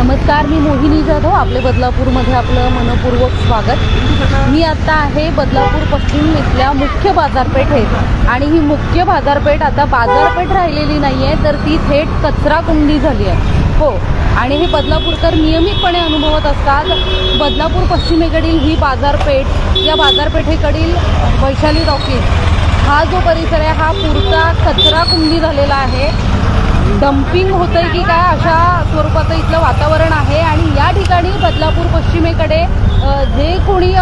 नमस्कार मी मोहिनी जाधव आपले बदलापूरमध्ये आपलं मनपूर्वक स्वागत. मी आता आहे बदलापूर पश्चिम इथल्या मुख्य बाजारपेठेत. आणि ही मुख्य बाजारपेठ आता बाजारपेठ राहिलेली नाही आहे तर ती थेट कचरा कुंडी झाली आहे. हो आणि हे बदलापूरकर नियमितपणे अनुभवत असतात. बदलापूर पश्चिमेकडील ही बाजारपेठ या बाजारपेठेकडील वैशाली टॉकीज हा जो परिसर आहे हा पुरता कचरा कुंडी झालेला आहे. डम्पिंग होतंय की काय अशा स्वरूपाचं इथलं वातावरण आहे आणि या ठिकाणी बदलापूर पश्चिमेकडे जे कोणी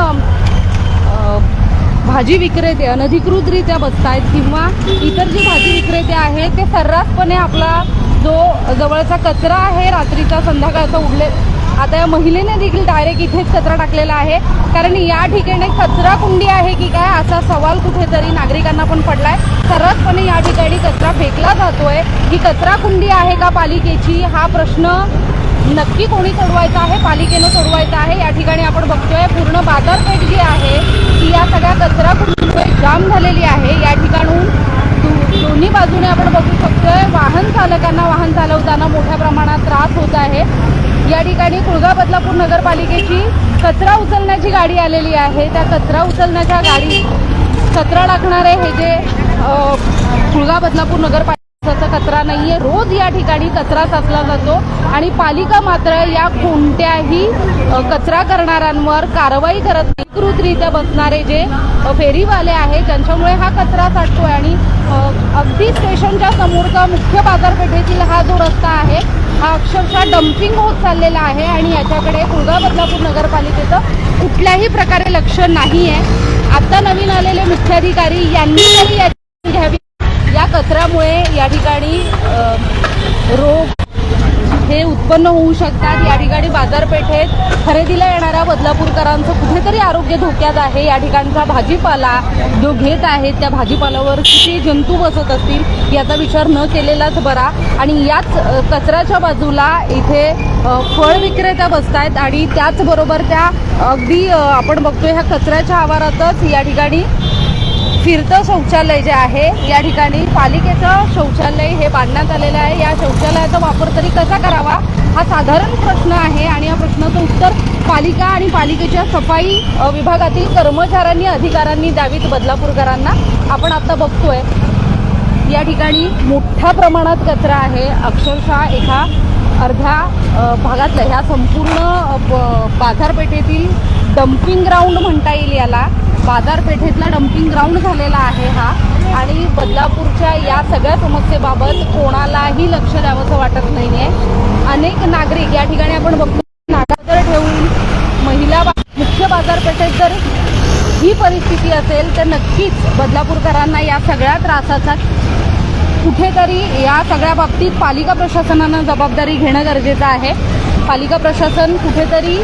भाजी विक्रेते अनधिकृतरित्या बसत आहेत किंवा इतर जे भाजी विक्रेते आहेत ते सर्रासपणे आपला जो जवळचा कचरा आहे रात्रीचा संध्याकाळचा उडले आता या महिलेने देखील डायरेक्ट इथेच कचरा टाकलेला आहे. कारण या ठिकाणी कचरा कुंडी आहे की काय असा सवाल कुठेतरी नागरिकांना पण पडलाय. सर्रासपणे या ठिकाणी कचरा फेकला जातोय. ही कचरा कुंडी आहे का पालिकेची हा प्रश्न नक्की कोणी सोडवायचा आहे पालिकेनं सोडवायचा आहे. या ठिकाणी आपण बघतोय पूर्ण बाजारपेठ जी आहे ती या सगळ्या कचरा कुंडीमुळे जाम झालेली आहे या ठिकाणून दो- दोन्ही बाजूने फक्त वाहन चालकांना वाहन चालवताना मोठ्या प्रमाणात त्रास होत आहे. या ठिकाणी कुळगा बदलापूर नगरपालिकेची कचरा उचलण्याची गाडी आलेली आहे. त्या कचरा उचलण्याच्या गाडी कचरा टाकणारे हे जे कुळगा बदलापूर नगरपालिका कचरा नाही आहे रोज या ठिकाणी कचरा साचला जातो आणि पालिका मात्र या कोणत्याही कचरा करणाऱ्यांवर कारवाई करत नाही. अधिकृतरित्या बसणारे जे फेरीवाले आहेत ज्यांच्यामुळे हा कचरा साठतो आणि अगदी स्टेशनच्या समोरचा मुख्य बाजारपेठेतील हा जो रस्ता आहे हा अक्षरशः डम्पिंग होत चाललेला आहे आणि याच्याकडे कुळगाव बदलापूर नगरपालिकेचं कुठल्याही प्रकारे लक्ष नाही आहे आता नवीन आलेले मुख्याधिकारी यांनी तरी कचऱ्यामुळे या ठिकाणी रोग हे उत्पन्न होऊ शकतात. या ठिकाणी बाजारपेठेत खरेदीला येणाऱ्या बदलापूरकरांचं कुठेतरी आरोग्य धोक्यात आहे. या ठिकाणचा भाजीपाला जो घेत आहेत त्या भाजीपाल्यावर किती जंतू बसत असतील याचा विचार न केलेलाच बरा. आणि याच कचऱ्याच्या बाजूला इथे फळ विक्रेत्या बसत आहेत आणि त्याचबरोबर त्या अगदी आपण बघतोय ह्या कचऱ्याच्या आवारातच या ठिकाणी फिरतं शौचालय जे आहे या ठिकाणी पालिकेचं शौचालय हे बांधण्यात आलेलं आहे. या शौचालयाचा वापर तरी कसा करावा? हा साधारण प्रश्न आहे आणि या प्रश्नाचं उत्तर पालिका आणि पालिकेच्या सफाई विभागातील कर्मचाऱ्यांनी अधिकाऱ्यांनी द्यावीत बदलापूरकरांना. आपण आता बघतोय या ठिकाणी मोठ्या प्रमाणात कचरा आहे. अक्षरशः एका अर्ध्या भागातलं ह्या संपूर्ण ब- बाजारपेठेतील डम्पिंग ग्राउंड म्हणता येईल याला. बाजारपेठेतला डम्पिंग ग्राउंड झालेला आहे हा. आणि बदलापूरच्या या सगळ्या समस्येबाबत कोणालाही लक्ष द्यावंसं वाटत नाही आहे अनेक नागरिक या ठिकाणी आपण बघतो नागादर ठेवून महिला बा- मुख्य बाजारपेठेत जर ही परिस्थिती असेल तर नक्कीच बदलापूरकरांना या सगळ्या त्रासाचा कुठेतरी या सगळ्या बाबतीत पालिका प्रशासनानं जबाबदारी घेणं गरजेचं आहे. पालिका प्रशासन कुठेतरी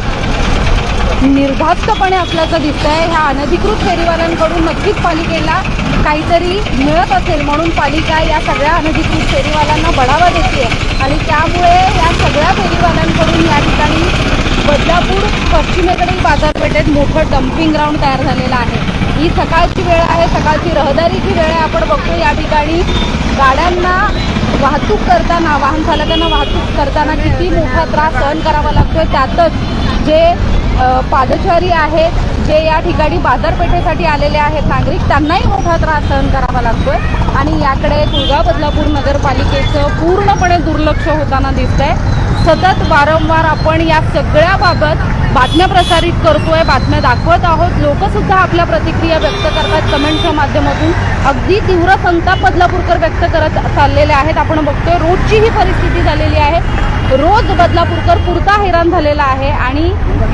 निर्धास्तपणे असल्याचं आहे ह्या अनधिकृत फेरीवाल्यांकडून नक्कीच पालिकेला काहीतरी मिळत असेल म्हणून पालिका या सगळ्या अनधिकृत फेरीवाल्यांना बढावा देते आणि त्यामुळे या सगळ्या फेरीवाल्यांकडून या ठिकाणी बदलापूर पश्चिमेकडील बाजारपेठेत मोठं डम्पिंग ग्राउंड तयार झालेलं आहे. ही सकाळची वेळ आहे. सकाळची रहदारीची वेळ आहे. आपण बघतो या ठिकाणी गाड्यांना वाहतूक करताना वाहन चालकांना वाहतूक करताना किती मोठा त्रास सहन करावा लागतोय. त्यातच जे पादचारी आहेत जे या ठिकाणी बाजारपेठेसाठी आलेले आहेत. नागरिक त्यांनाही मोठा त्रास सहन करावा लागतोय. आणि याकडे तुळगा बदलापूर नगरपालिकेचं पूर्णपणे दुर्लक्ष होताना दिसतंय. सतत वारंवार आपण या सगळ्याबाबत बातम्या प्रसारित करतोय बातम्या दाखवत आहोत. लोकसुद्धा आपल्या प्रतिक्रिया व्यक्त करतात कमेंटच्या माध्यमातून. अगदी तीव्र संताप बदलापूरकर व्यक्त करत चाललेले आहेत. आपण बघतोय रोजची ही परिस्थिती झालेली आहे. रोज बदलापूरकर पुरता हैराण झालेला आहे आणि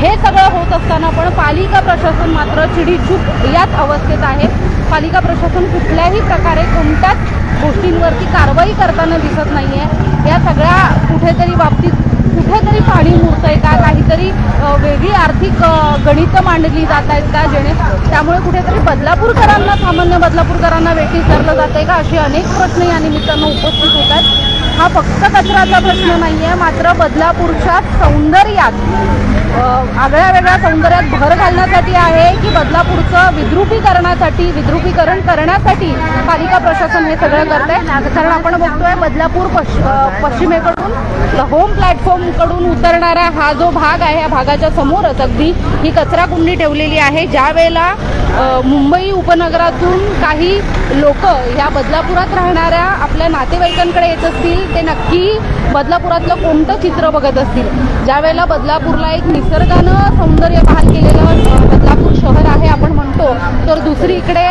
हे सगळं होत असताना पण पालिका प्रशासन मात्र चिडीचूप याच अवस्थेत आहे. पालिका प्रशासन कुठल्याही प्रकारे कोणत्याच गोष्टींवरती कारवाई करताना दिसत नाही आहे या सगळ्या कुठेतरी बाबतीत कुठेतरी पाणी मुरतंय का? काहीतरी वेगळी आर्थिक गणितं मांडली जात आहेत का? जेणे त्यामुळे कुठेतरी बदलापूरकरांना सामान्य बदलापूरकरांना वेटी धरलं जात आहे का? असे अनेक प्रश्न या निमित्तानं उपस्थित होत आहेत. हा फक्त कचऱ्याचा प्रश्न नाही आहे मात्र बदलापूरच्या सौंदर्यात. आगळ्या वेगळ्या सौंदर्यात भर घालण्यासाठी आहे की बदलापूरचं विद्रुपीकरणासाठी विद्रुपीकरण करण्यासाठी पालिका प्रशासन हे सगळं करत आहे कारण आपण बघतोय बदलापूर पश पश्चिमेकडून होम प्लॅटफॉर्मकडून उतरणारा हा जो भाग आहे या भागाच्या समोरच अगदी ही कचरा कुंडी ठेवलेली आहे. ज्या वेळेला मुंबई उपनगरातून काही लोक या बदलापुरात राहणाऱ्या आपल्या नातेवाईकांकडे येत असतील ते नक्की बदलापुरातलं कोणतं चित्र बघत असतील? ज्या वेळेला बदलापूरला एक निसर्गानं सौंदर्य बहाल केलेलं बदलापूर शहर आहे आपण म्हणतो. तर दुसरीकडे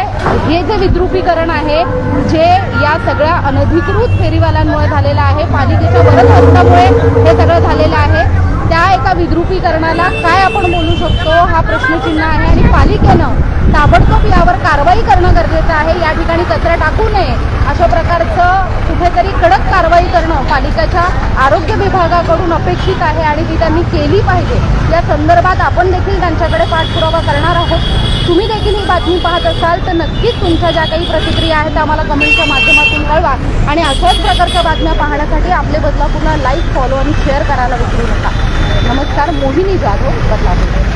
हे जे विद्रुपीकरण आहे जे या सगळ्या अनधिकृत फेरीवाल्यांमुळे झालेलं आहे पालिकेच्या वरच हस्तामुळे हे सगळं झालेलं आहे त्या एका विद्रुपीकरणाला काय आपण बोलू शकतो? हा प्रश्नचिन्ह आहे आणि पालिकेनं ताबडतोब यावर कारवाई करणं गरजेचं आहे. या ठिकाणी कचरा टाकू नये. अशा प्रकारचं कुठेतरी कडक करणं पालिकेच्या आरोग्य विभागाकडून अपेक्षित आहे आणि ती त्यांनी केली पाहिजे. या संदर्भात आपण देखील त्यांच्याकडे पाठपुरावा करणार आहोत. तुम्ही देखील ही बातमी पाहत असाल तर नक्कीच तुमच्या ज्या काही प्रतिक्रिया आहेत त्या आम्हाला कमेंटच्या माध्यमातून कळवा. आणि अशाच प्रकारच्या बातम्या पाहण्यासाठी आपले बदलापूरला लाईक फॉलो आणि शेअर करायला विसरू नका. नमस्कार मोहिनी जाधव बदलापूर.